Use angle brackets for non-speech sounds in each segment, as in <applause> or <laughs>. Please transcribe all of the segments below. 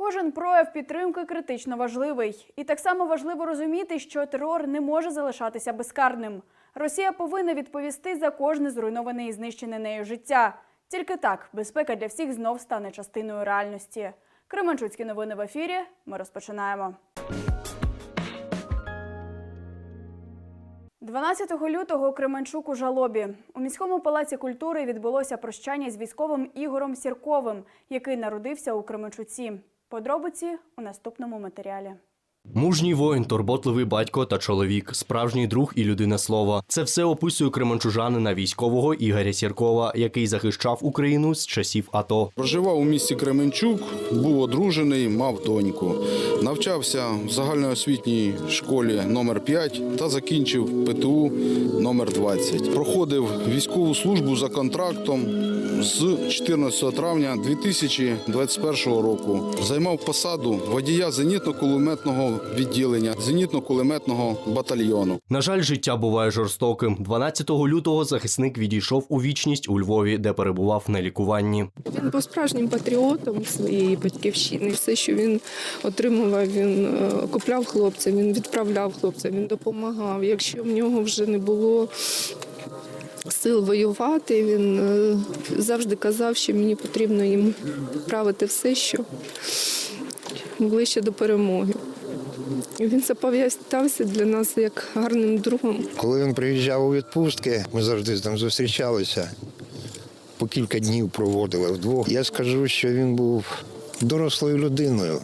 Кожен прояв підтримки критично важливий. І так само важливо розуміти, що терор не може залишатися безкарним. Росія повинна відповісти за кожне зруйноване і знищене нею життя. Тільки так безпека для всіх знов стане частиною реальності. Кременчуцькі новини в ефірі. Ми розпочинаємо. 12 лютого Кременчук у жалобі. У міському палаці культури відбулося прощання з військовим Ігорем Сірковим, який народився у Кременчуці. Подробиці у наступному матеріалі. Мужній воїн, турботливий батько та чоловік, справжній друг і людина слова. Це все описує кременчужанина військового Ігоря Сіркова, який захищав Україну з часів АТО. Проживав у місті Кременчук, був одружений, мав доньку. Навчався в загальноосвітній школі номер 5 та закінчив ПТУ номер 20. Проходив військову службу за контрактом з 14 травня 2021 року. Займав посаду водія зенітно-кулеметного відділення зенітно-кулеметного батальйону. На жаль, життя буває жорстоким. 12 лютого захисник відійшов у вічність у Львові, де перебував на лікуванні. Він був справжнім патріотом своєї батьківщини. Все, що він отримував, він е, купляв хлопцям, він відправляв хлопцям, він допомагав. Якщо в нього вже не було сил воювати, він е, завжди казав, що мені потрібно їм правити все, що ближче до перемоги. Він запам'ятався для нас як гарним другом. Коли він приїжджав у відпустки, ми завжди ним зустрічалися. По кілька днів проводили вдвох. Я скажу, що він був дорослою людиною,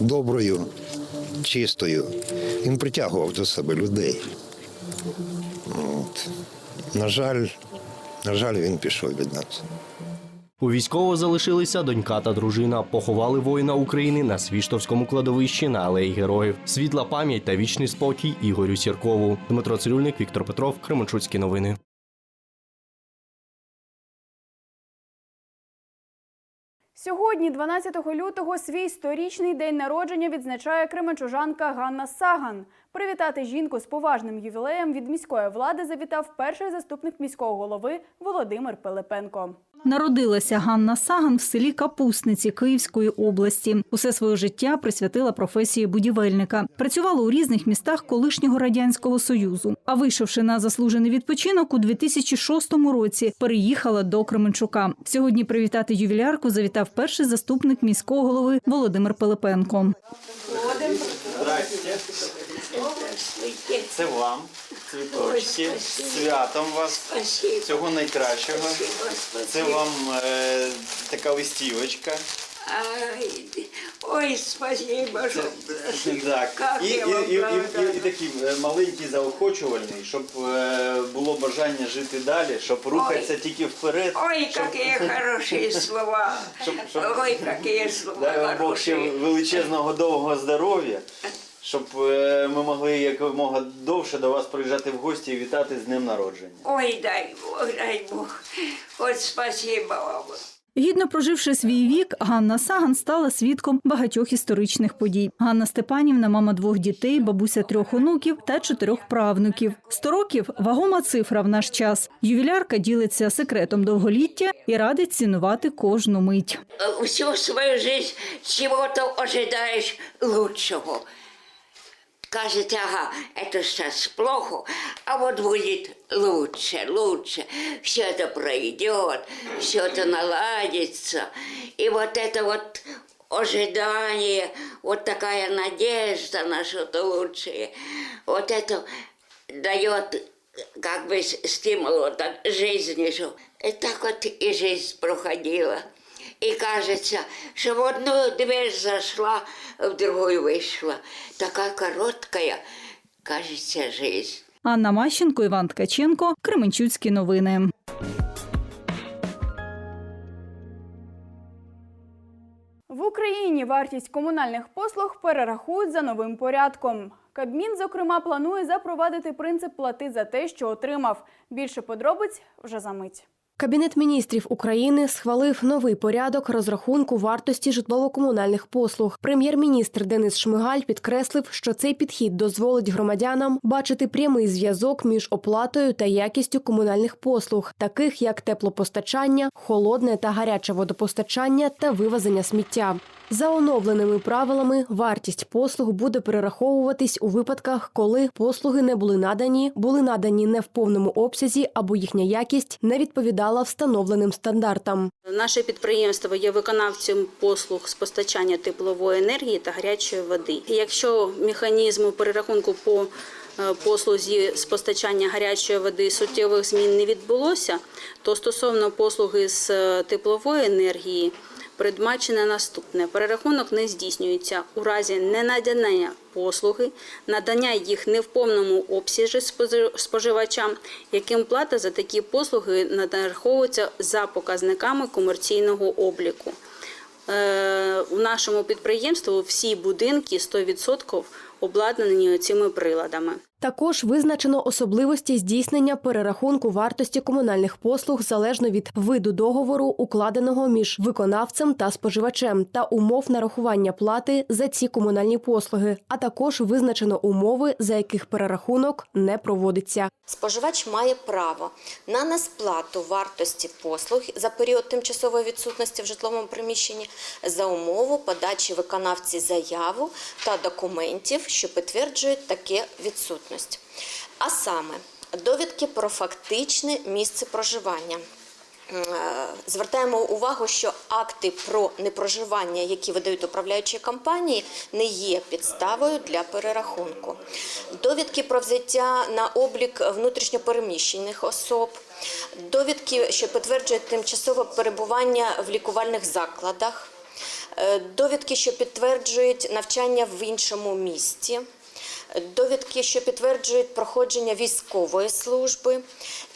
доброю, чистою. Він притягував до себе людей. От. На жаль, на жаль, він пішов від нас. У військового залишилися донька та дружина. Поховали воїна України на Свіштовському кладовищі на алеї героїв. Світла пам'ять та вічний спокій Ігорю Сіркову. Дмитро Цирюльник, Віктор Петров, Кременчуцькі новини. Сьогодні, 12 лютого, свій сторічний день народження відзначає кременчужанка Ганна Саган. Привітати жінку з поважним ювілеєм від міської влади завітав перший заступник міського голови Володимир Пилипенко. Народилася Ганна Саган в селі Капусниці Київської області. Усе своє життя присвятила професії будівельника. Працювала у різних містах колишнього радянського союзу. А вийшовши на заслужений відпочинок у 2006 році, переїхала до Кременчука. Сьогодні привітати ювілярку завітав перший заступник міського голови Володимир Пилипенко. Це вам, цвіточки, з святом вас, всього найкращого. Це вам е, така листівочка. Ай, ой, спасибо, что Так. І, і, я вам і, і, і, благодарна. і такий е, маленький заохочувальний, щоб е, було бажання жити далі, щоб рухатися тільки вперед. Ой, щоб, какие хорошие <laughs> слова. Ой, какие слова Дай вам Бог ще хорошие. величезного довгого здоров'я, щоб е, ми могли якомога довше до вас приїжджати в гості і вітати з днем народження. Ой, дай Бог, дай Бог. Вот спасибо вам. Гідно проживши свій вік, Ганна Саган стала свідком багатьох історичних подій. Ганна Степанівна, мама двох дітей, бабуся трьох онуків та чотирьох правнуків. Сто років вагома цифра в наш час. Ювілярка ділиться секретом довголіття і радить цінувати кожну мить. Всю свою жизнь чего-то ожидаешь лучшего. Кажется, ага, это сейчас плохо, а вот будет лучше, лучше. Все это пройдет, все это наладится. И вот это вот ожидание, вот такая надежда на что-то лучшее, вот это дает как бы стимул вот так жизни. И так вот и жизнь проходила. И кажется, что в одну дверь зашла, в другую вышла. Такая короткая, кажется, жизнь. Анна Мащенко, Іван Ткаченко, Кременчуцькі новини. В Україні вартість комунальних послуг перерахують за новим порядком. Кабмін, зокрема, планує запровадити принцип плати за те, що отримав. Більше подробиць вже за мить. Кабінет міністрів України схвалив новий порядок розрахунку вартості житлово-комунальних послуг. Прем'єр-міністр Денис Шмигаль підкреслив, що цей підхід дозволить громадянам бачити прямий зв'язок між оплатою та якістю комунальних послуг, таких як теплопостачання, холодне та гаряче водопостачання та вивезення сміття. За оновленими правилами вартість послуг буде перераховуватись у випадках, коли послуги не були надані, були надані не в повному обсязі або їхня якість не відповідала встановленим стандартам. Наше підприємство є виконавцем послуг з постачання теплової енергії та гарячої води. Якщо механізму перерахунку по е, послузі з постачання гарячої води суттєвих змін не відбулося, то стосовно послуги з е, теплової енергії передбачене наступне: перерахунок не здійснюється у разі ненадання послуги, надання їх не в повному обсязі спожи- споживачам, яким плата за такі послуги нараховується за показниками комерційного обліку. Е, У нашому підприємстві всі будинки 100% обладнані цими приладами. Також визначено особливості здійснення перерахунку вартості комунальних послуг залежно від виду договору, укладеного між виконавцем та споживачем, та умов нарахування плати за ці комунальні послуги, а також визначено умови, за яких перерахунок не проводиться. Споживач має право на несплату вартості послуг за період тимчасової відсутності в житловому приміщенні за умову подачі виконавці заяву та документів, що підтверджують таке відсутність. А саме довідки про фактичне місце проживання. Е, Звертаємо увагу, що акти про непроживання, які видають управляючі компанії, не є підставою для перерахунку. Довідки про взяття на облік внутрішньопереміщених особ, довідки, що підтверджують тимчасове перебування в лікувальних закладах, е, довідки, що підтверджують навчання в іншому місті довідки, що підтверджують проходження військової служби,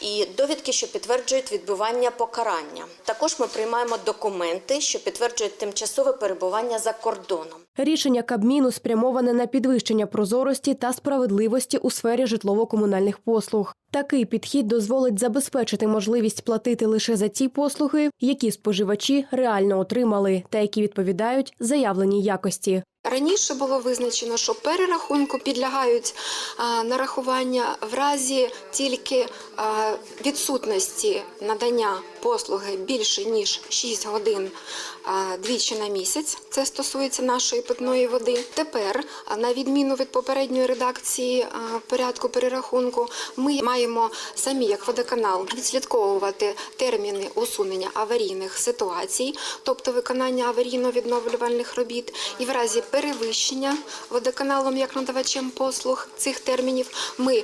і довідки, що підтверджують відбування покарання. Також ми приймаємо документи, що підтверджують тимчасове перебування за кордоном. Рішення Кабміну спрямоване на підвищення прозорості та справедливості у сфері житлово-комунальних послуг. Такий підхід дозволить забезпечити можливість платити лише за ті послуги, які споживачі реально отримали, та які відповідають заявленій якості. Раніше було визначено, що перерахунку підлягають нарахування в разі тільки відсутності надання послуги більше ніж 6 годин двічі на місяць. Це стосується нашої питної води. Тепер, на відміну від попередньої редакції порядку перерахунку, ми маємо самі, як водоканал, відслідковувати терміни усунення аварійних ситуацій, тобто виконання аварійно-відновлювальних робіт, і в разі перевищення водоканалом як надавачем послуг цих термінів ми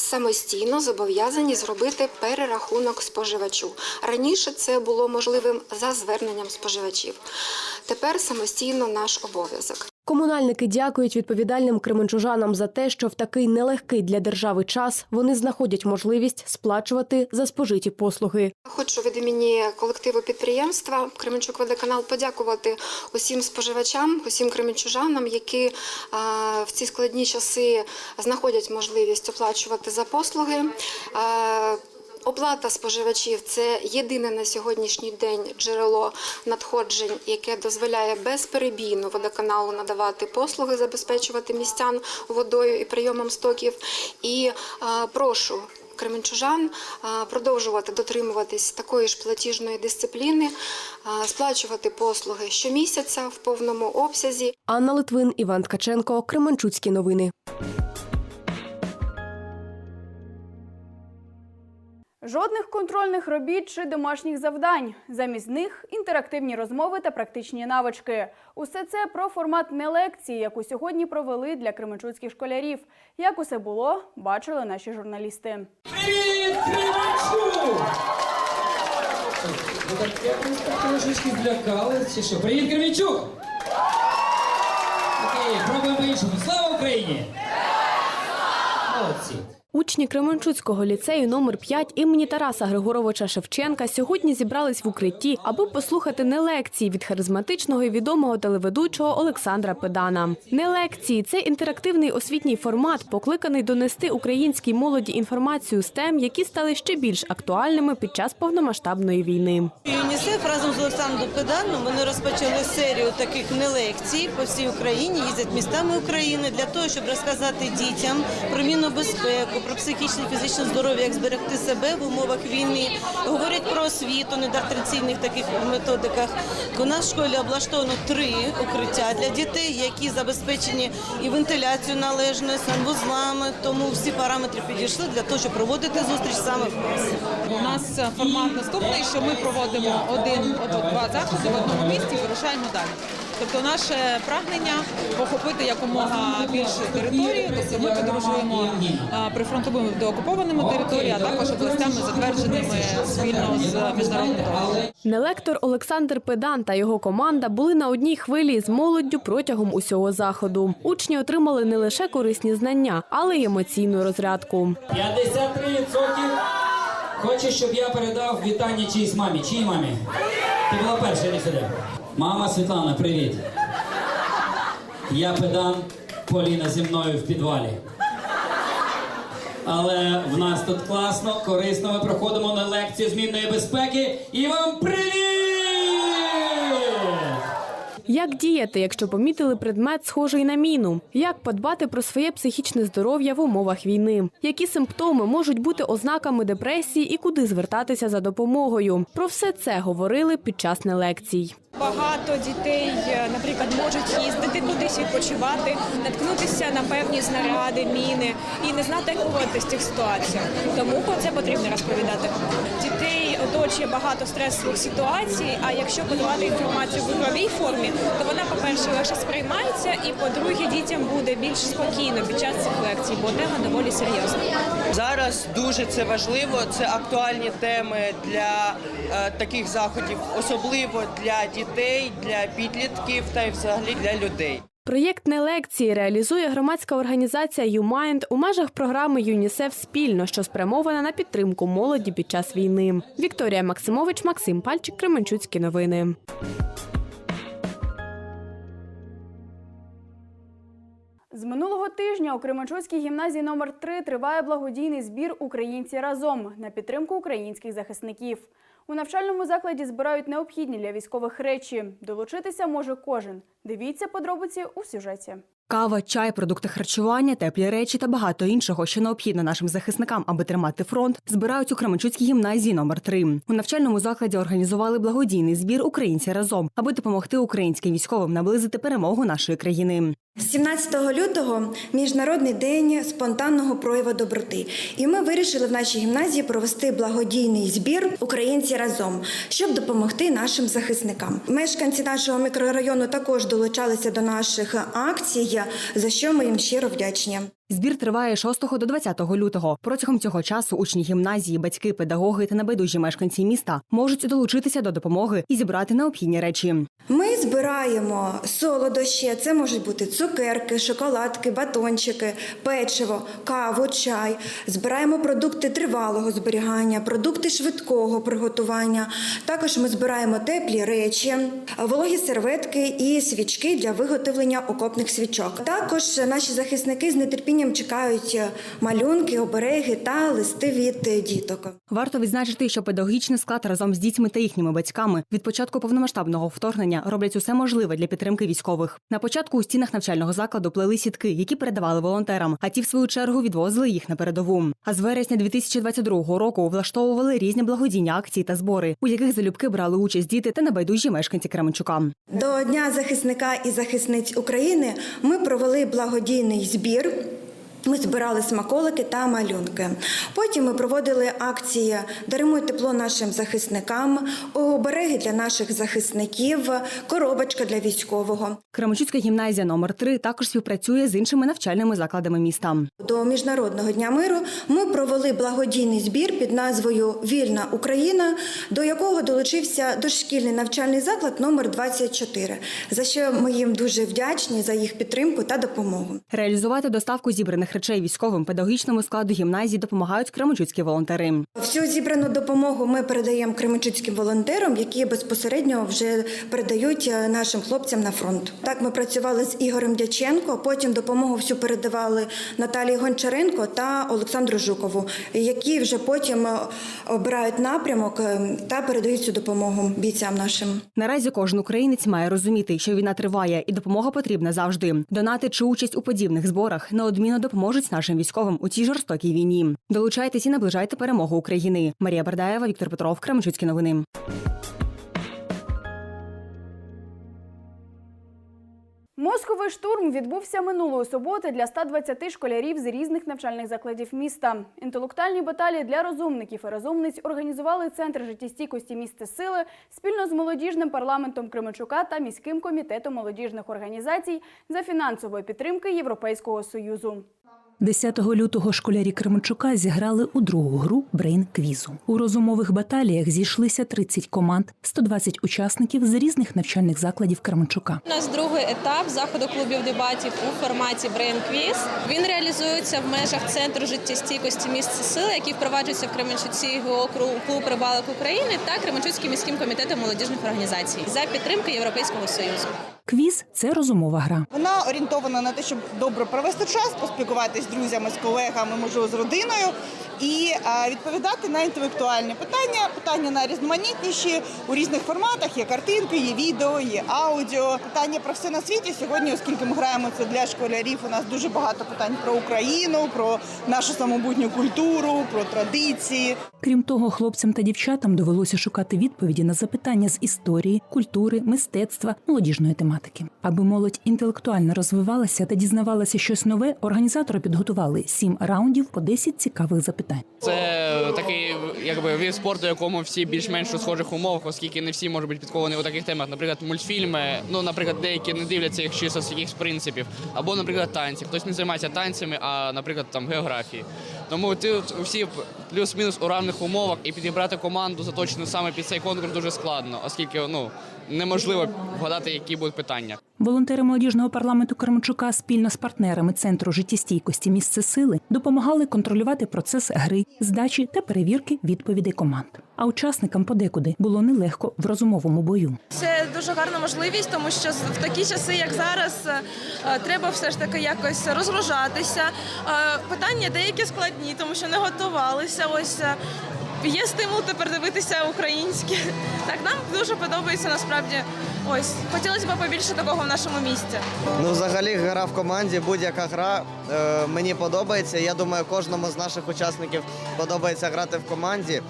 самостійно зобов'язані зробити перерахунок споживачу. Раніше це було можливим за зверненням споживачів. Тепер самостійно наш обов'язок. Комунальники дякують відповідальним кременчужанам за те, що в такий нелегкий для держави час вони знаходять можливість сплачувати за спожиті послуги. Хочу від імені колективу підприємства Кременчук водоканал подякувати усім споживачам, усім кременчужанам, які в ці складні часи знаходять можливість оплачувати за послуги. Оплата споживачів це єдине на сьогоднішній день джерело надходжень, яке дозволяє безперебійно водоканалу надавати послуги, забезпечувати містян водою і прийомом стоків. І а, прошу кременчужан а, продовжувати дотримуватись такої ж платіжної дисципліни, а, сплачувати послуги щомісяця в повному обсязі. Анна Литвин, Іван Ткаченко, Кременчуцькі новини. Жодних контрольних робіт чи домашніх завдань. Замість них інтерактивні розмови та практичні навички. Усе це про формат не лекції, яку сьогодні провели для кременчуцьких школярів. Як усе було, бачили наші журналісти. Привіт, Кременчук! Ви так трошечки злякали, чи що? Привіт, Кременчук! Окей, пробуємо по-іншому. Слава Україні! Учні Кременчуцького ліцею номер 5 імені Тараса Григоровича Шевченка сьогодні зібрались в укритті, аби послухати не лекції від харизматичного і відомого телеведучого Олександра Педана. Не лекції це інтерактивний освітній формат, покликаний донести українській молоді інформацію з тем, які стали ще більш актуальними під час повномасштабної війни. ЮНІСЕФ разом з Олександром Педаном вони розпочали серію таких нелекцій по всій Україні, їздять містами України для того, щоб розказати дітям про мінну безпеку, про психічне фізичне здоров'я, як зберегти себе в умовах війни. Говорять про освіту, недотраційних таких методиках. У нас в школі облаштовано три укриття для дітей, які забезпечені і вентиляцію належною, санвузлами. Тому всі параметри підійшли для того, щоб проводити зустріч саме в класі. У нас е, формат наступний, що ми проводимо один або два заходи в одному місті і вирушаємо далі. Тобто наше прагнення охопити якомога більше території. Тобто ми подорожуємо прифронтовими деокупованими територіями, а також областями, затвердженими спільно з міжнародним договором. Нелектор Олександр Педан та його команда були на одній хвилі з молоддю протягом усього заходу. Учні отримали не лише корисні знання, але й емоційну розрядку. 53% хоче, щоб я передав вітання чиїсь мамі. Чиїй мамі? Ти була перша, іди сюди. Мама Світлана, привіт. Я педан, Поліна зі мною в підвалі. Але в нас тут класно, корисно. Ми проходимо на лекцію змінної безпеки. І вам привіт! Як діяти, якщо помітили предмет, схожий на міну? Як подбати про своє психічне здоров'я в умовах війни? Які симптоми можуть бути ознаками депресії і куди звертатися за допомогою? Про все це говорили під час лекцій. Багато дітей, е, наприклад, можуть їздити кудись відпочивати, наткнутися на певні знаряди, міни і не знати, як поводитися в цих ситуаціях. Тому про це потрібно розповідати. Дітей оточує багато стресових ситуацій. А якщо подавати інформацію в ігровій формі, то вона, по-перше, легше сприймається, і по-друге, дітям буде більш спокійно під час цих лекцій, бо тема доволі серйозна. Зараз дуже це важливо. Це актуальні теми для е, таких заходів, особливо для дітей, для підлітків та й взагалі для людей. Проєкт не лекції реалізує громадська організація «ЮМайнд» у межах програми ЮНІСЕФ спільно, що спрямована на підтримку молоді під час війни. Вікторія Максимович, Максим Пальчик, Кременчуцькі новини. З минулого тижня у Кременчуцькій гімназії номер 3 триває благодійний збір Українці разом на підтримку українських захисників. У навчальному закладі збирають необхідні для військових речі. Долучитися може кожен. Дивіться подробиці у сюжеті. Кава, чай, продукти харчування, теплі речі та багато іншого, що необхідно нашим захисникам, аби тримати фронт, збирають у Кременчуцькій гімназії номер 3 У навчальному закладі організували благодійний збір Українці разом, аби допомогти українським військовим наблизити перемогу нашої країни. 17 лютого міжнародний день спонтанного прояву доброти, і ми вирішили в нашій гімназії провести благодійний збір Українці разом, щоб допомогти нашим захисникам. Мешканці нашого мікрорайону також долучалися до наших акцій, за що ми їм щиро вдячні. Збір триває 6 до 20 лютого. Протягом цього часу учні гімназії, батьки, педагоги та небайдужі мешканці міста можуть долучитися до допомоги і зібрати необхідні речі. Ми збираємо солодощі, це можуть бути цукерки, шоколадки, батончики, печиво, каву, чай. Збираємо продукти тривалого зберігання, продукти швидкого приготування. Також ми збираємо теплі речі, вологі серветки і свічки для виготовлення окопних свічок. Також наші захисники з нетерпінням чекають малюнки, обереги та листи від діток. Варто відзначити, що педагогічний склад разом з дітьми та їхніми батьками від початку повномасштабного вторгнення роблять усе можливе для підтримки військових. На початку у стінах навчального закладу плели сітки, які передавали волонтерам, а ті, в свою чергу, відвозили їх на передову. А з вересня 2022 року влаштовували різні благодійні акції та збори, у яких залюбки брали участь діти та небайдужі мешканці Кременчука. До Дня захисника і захисниць України ми провели благодійний збір. Ми збирали смаколики та малюнки. Потім ми проводили акції Даримо тепло нашим захисникам, обереги для наших захисників, коробочка для військового. Кременчуцька гімназія номер 3 також співпрацює з іншими навчальними закладами міста. До міжнародного дня миру ми провели благодійний збір під назвою Вільна Україна, до якого долучився дошкільний навчальний заклад номер 24, за що ми їм дуже вдячні за їх підтримку та допомогу. Реалізувати доставку зібраних речей військовим педагогічному складу гімназії допомагають кременчуцькі волонтери. Всю зібрану допомогу ми передаємо кременчуцьким волонтерам, які безпосередньо вже передають е, нашим хлопцям на фронт. Так ми працювали з Ігорем Дяченко. Потім допомогу всю передавали Наталії Гончаренко та Олександру Жукову, які вже потім е, обирають напрямок е, та передають цю допомогу бійцям нашим. Наразі кожен українець має розуміти, що війна триває, і допомога потрібна завжди. Донати чи участь у подібних зборах неодмінно допомагає допоможуть нашим військовим у цій жорстокій війні. Долучайтесь і наближайте перемогу України. Марія Бердаєва, Віктор Петров, Кременчуцькі новини. Мозковий штурм відбувся минулої суботи для 120 школярів з різних навчальних закладів міста. Інтелектуальні баталії для розумників і розумниць організували центр життєстійкості місце сили спільно з молодіжним парламентом Кременчука та міським комітетом молодіжних організацій за фінансової підтримки Європейського союзу. 10 лютого школярі Кременчука зіграли у другу гру Брейн Квізу. У розумових баталіях зійшлися 30 команд, 120 учасників з різних навчальних закладів Кременчука. У нас другий етап заходу клубів дебатів у форматі Quiz. Він реалізується в межах центру життєстійкості місце сили, який впроваджується в Кременчуці округу клуб рибалок України та Кременчуцьким міським комітетом молодіжних організацій за підтримки Європейського союзу. Квіз це розумова гра. Вона орієнтована на те, щоб добре провести час, поспілкуватися з друзями, з колегами, можливо, з родиною і відповідати на інтелектуальні питання, питання найрізноманітніші у різних форматах. Є картинки, є відео, є аудіо. Питання про все на світі. Сьогодні, оскільки ми граємо це для школярів, у нас дуже багато питань про Україну, про нашу самобутню культуру, про традиції. Крім того, хлопцям та дівчатам довелося шукати відповіді на запитання з історії, культури, мистецтва, молодіжної тематики. Аби молодь інтелектуально розвивалася та дізнавалася щось нове, організатори підготували сім раундів по 10 цікавих запитань. Це такий якби вид спорту, якому всі більш-менш у схожих умовах, оскільки не всі можуть бути підковані у таких темах. Наприклад, мультфільми. Ну, наприклад, деякі не дивляться їх чисто з якихось принципів, або, наприклад, танці. Хтось не займається танцями, а наприклад, там географії. Тому ти всі плюс-мінус у равних умовах і підібрати команду заточену саме під цей конкурс дуже складно, оскільки ну неможливо вгадати, які будуть питання. Волонтери молодіжного парламенту Кременчука спільно з партнерами центру життєстійкості місце сили допомагали контролювати процес гри, здачі та перевірки відповідей команд. А учасникам подекуди було нелегко в розумовому бою. Це дуже гарна можливість, тому що в такі часи, як зараз, е, треба все ж таки якось розгружатися. Е, Питання деякі складні, тому що не готувалися. Ось е, є стимул тепер дивитися українське. Так нам дуже подобається насправді. Ось хотілося б побільше такого в нашому місті. Ну, взагалі, гра в команді, будь-яка гра е, мені подобається. Я думаю, кожному з наших учасників подобається грати в команді.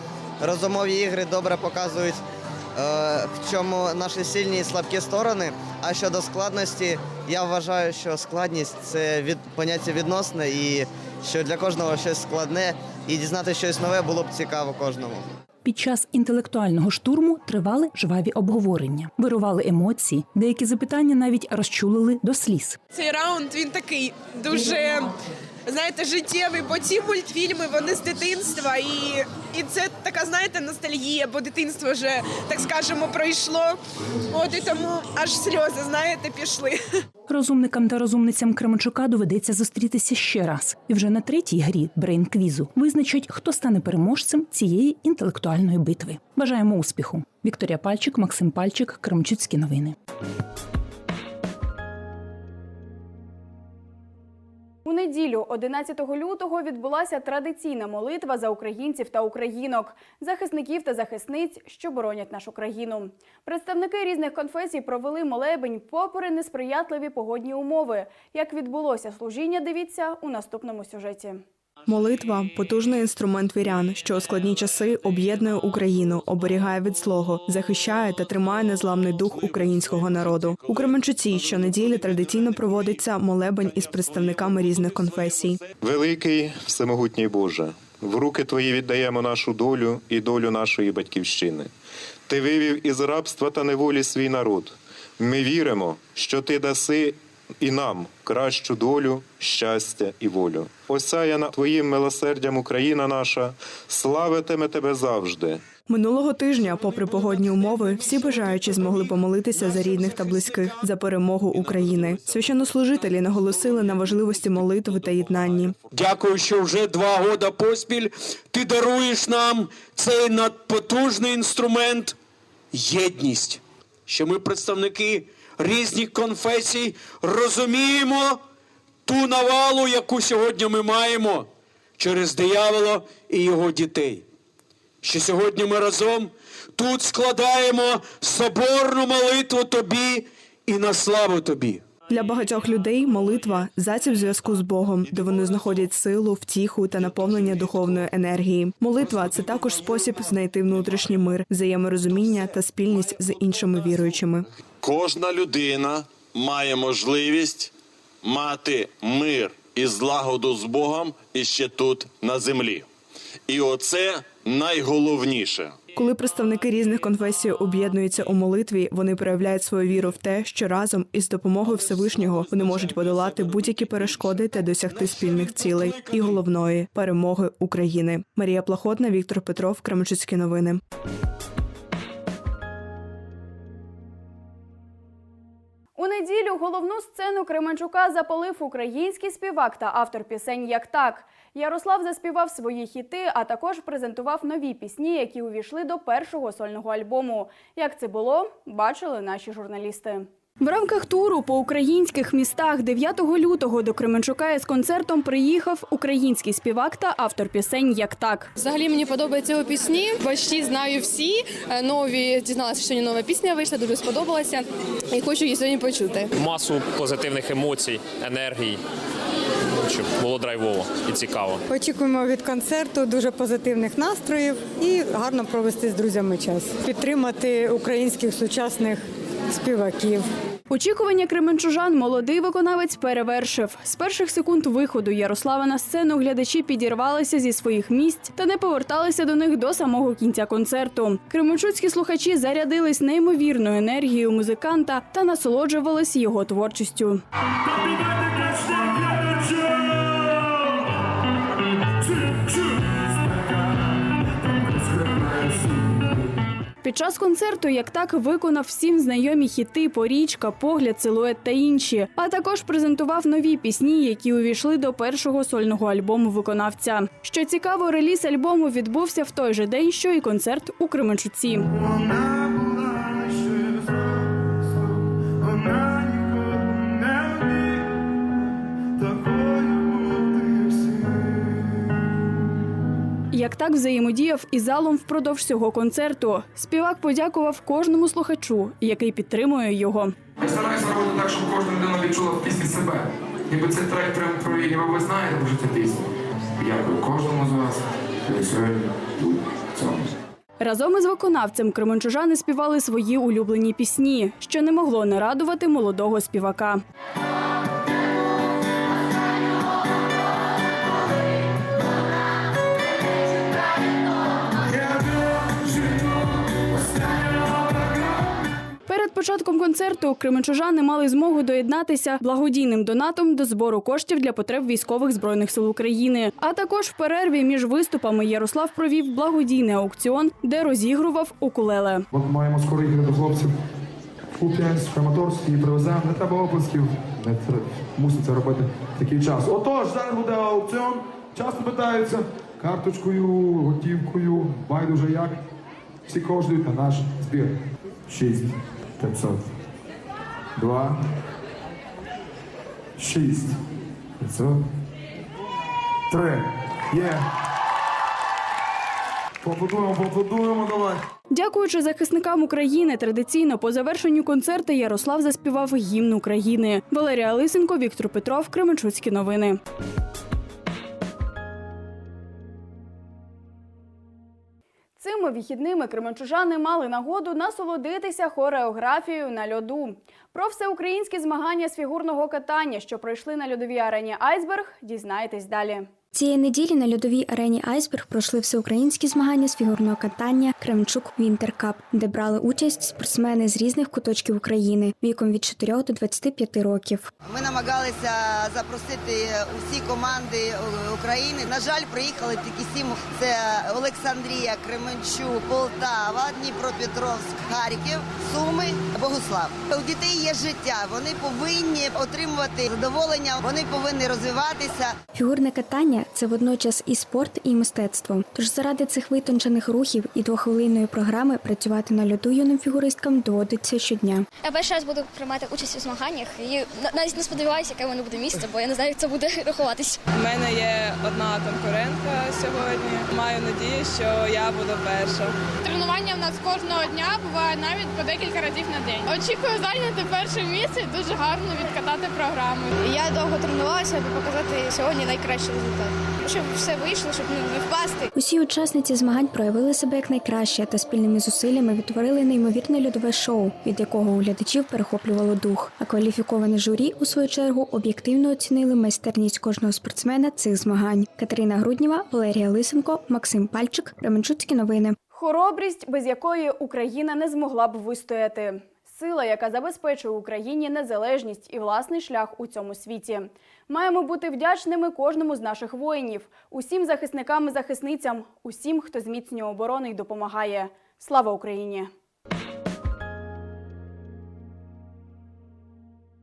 Розумові ігри добре показують, е, в чому наші сильні і слабкі сторони. А щодо складності, я вважаю, що складність це від поняття відносне і що для кожного щось складне, і дізнати щось нове було б цікаво кожному. Під час інтелектуального штурму тривали жваві обговорення, вирували емоції, деякі запитання навіть розчулили до сліз. Цей раунд він такий дуже знаєте, життєвий, бо ці мультфільми вони з дитинства, і, і це така, знаєте, ностальгія, бо дитинство вже так скажемо пройшло. От і тому аж сльози, знаєте, пішли. Розумникам та розумницям Кременчука доведеться зустрітися ще раз. І вже на третій грі брейн квізу визначать, хто стане переможцем цієї інтелектуальної битви. Бажаємо успіху. Вікторія Пальчик, Максим Пальчик, Кременчуцькі новини. У неділю, 11 лютого, відбулася традиційна молитва за українців та українок, захисників та захисниць, що боронять нашу країну. Представники різних конфесій провели молебень попри несприятливі погодні умови. Як відбулося служіння, дивіться у наступному сюжеті. Молитва потужний інструмент вірян, що у складні часи об'єднує Україну, оберігає від злого, захищає та тримає незламний дух українського народу. У Кременчуці щонеділі традиційно проводиться молебень із представниками різних конфесій. Великий всемогутній Боже, в руки Твої віддаємо нашу долю і долю нашої батьківщини. Ти вивів із рабства та неволі свій народ. Ми віримо, що ти даси і нам кращу долю, щастя і волю. Осяяна Твоїм милосердям Україна наша, славитиме Тебе завжди. Минулого тижня, попри погодні умови, всі бажаючі змогли помолитися за рідних та близьких за перемогу України. Священнослужителі наголосили на важливості молитви та єднанні. Дякую, що вже два года поспіль ти даруєш нам цей надпотужний інструмент єдність, що ми, представники різних конфесій, розуміємо ту навалу, яку сьогодні ми маємо через диявола і його дітей. Що сьогодні ми разом тут складаємо соборну молитву тобі і на славу тобі. Для багатьох людей молитва засіб зв'язку з Богом, де вони знаходять силу, втіху та наповнення духовної енергії. Молитва це також спосіб знайти внутрішній мир, взаєморозуміння та спільність з іншими віруючими. Кожна людина має можливість мати мир і злагоду з Богом іще тут на землі. І оце найголовніше. Коли представники різних конфесій об'єднуються у молитві, вони проявляють свою віру в те, що разом із допомогою Всевишнього вони можуть подолати будь-які перешкоди та досягти спільних цілей і головної перемоги України. Марія Плахотна, Віктор Петров, Кременчуцькі новини. У неділю головну сцену Кременчука запалив український співак та автор пісень Як так. Ярослав заспівав свої хіти, а також презентував нові пісні, які увійшли до першого сольного альбому. Як це було, бачили наші журналісти. В рамках туру по українських містах 9 лютого до Кременчука із концертом приїхав український співак та автор пісень Як так. Взагалі мені подобаються його пісні. Почти знаю всі. Е, Нові дізналася, що нова пісня вийшла, дуже сподобалася. І хочу її сьогодні почути. масу позитивних емоцій, енергії, щоб було драйвово і цікаво. Очікуємо від концерту дуже позитивних настроїв і гарно провести з друзями час. Підтримати українських сучасних співаків. Очікування кременчужан молодий виконавець перевершив. З перших секунд виходу Ярослава на сцену глядачі підірвалися зі своїх місць та не поверталися до них до самого кінця концерту. Кременчуцькі слухачі зарядились неймовірною енергією музиканта та насолоджувались його творчістю. Під час концерту як так виконав всім знайомі хіти Порічка, погляд, силует та інші, а також презентував нові пісні, які увійшли до першого сольного альбому виконавця. Що цікаво, реліз альбому відбувся в той же день, що і концерт у Кременчуці. Як так взаємодіяв із залом впродовж цього концерту. Співак подякував кожному слухачу, який підтримує його. Я стараюся робити так, щоб кожна людина відчула в пісні себе. Ніби цей трек прям про її, ніби ви знаєте про життя пісні. Дякую кожному з вас, сьогодні тут в цьому. Разом із виконавцем кременчужани співали свої улюблені пісні, що не могло не радувати молодого співака. Початком концерту кременчужани мали змогу доєднатися благодійним донатом до збору коштів для потреб військових збройних сил України. А також в перерві між виступами Ярослав провів благодійний аукціон, де розігрував укулеле. От маємо скоро їхати до хлопців Куп'янськ, Краматорськ і привеземо. Не треба оплесків, не. Мусить це робити такий час. Отож, зараз буде аукціон. Часто питаються карточкою, готівкою, байдуже як. Всі коштують на наш збір. 6 500. 2 6 500. 3. Є. Поаплодуємо, поаплодуємо, давай. Дякуючи захисникам України, традиційно по завершенню концерту Ярослав заспівав гімн України. Валерія Лисенко, Віктор Петров, Кременчуцькі новини. Цими вихідними кременчужани мали нагоду насолодитися хореографією на льоду. Про всеукраїнські змагання з фігурного катання, що пройшли на льодовій арені Айсберг, дізнаєтесь далі. Цієї неділі на льодовій арені Айсберг пройшли всеукраїнські змагання з фігурного катання Кремчук Вінтеркап, де брали участь спортсмени з різних куточків України віком від 4 до 25 років. Ми намагалися запросити усі команди України. На жаль, приїхали тільки сім. Це Олександрія, Кременчук, Полтава, Дніпропетровськ, Харків, Суми, Богуслав. У дітей є життя. Вони повинні отримувати задоволення. Вони повинні розвиватися. Фігурне катання це водночас і спорт, і мистецтво. Тож заради цих витончених рухів і двохвилинної програми працювати на льоду юним фігуристкам доводиться щодня. Я перший раз буду приймати участь у змаганнях і навіть не сподіваюся, яке в мене буде місце, бо я не знаю, як це буде <laughs> рахуватись. У мене є одна конкурентка сьогодні. Маю надію, що я буду перша. Тренування в нас кожного дня буває навіть по декілька разів на день. Очікую зайняти перше місце і дуже гарно відкатати програму. Я довго тренувалася, аби показати сьогодні найкращий результат. Щоб все вийшло, щоб не впасти. Усі учасниці змагань проявили себе як найкраще та спільними зусиллями відтворили неймовірне льодове шоу, від якого у глядачів перехоплювало дух. А кваліфіковане журі, у свою чергу, об'єктивно оцінили майстерність кожного спортсмена цих змагань. Катерина Грудніва, Валерія Лисенко, Максим Пальчик, Кременчуцькі новини. Хоробрість, без якої Україна не змогла б вистояти. Сила, яка забезпечує Україні незалежність і власний шлях у цьому світі. Маємо бути вдячними кожному з наших воїнів, усім захисникам і захисницям, усім, хто зміцнює оборону і допомагає. Слава Україні!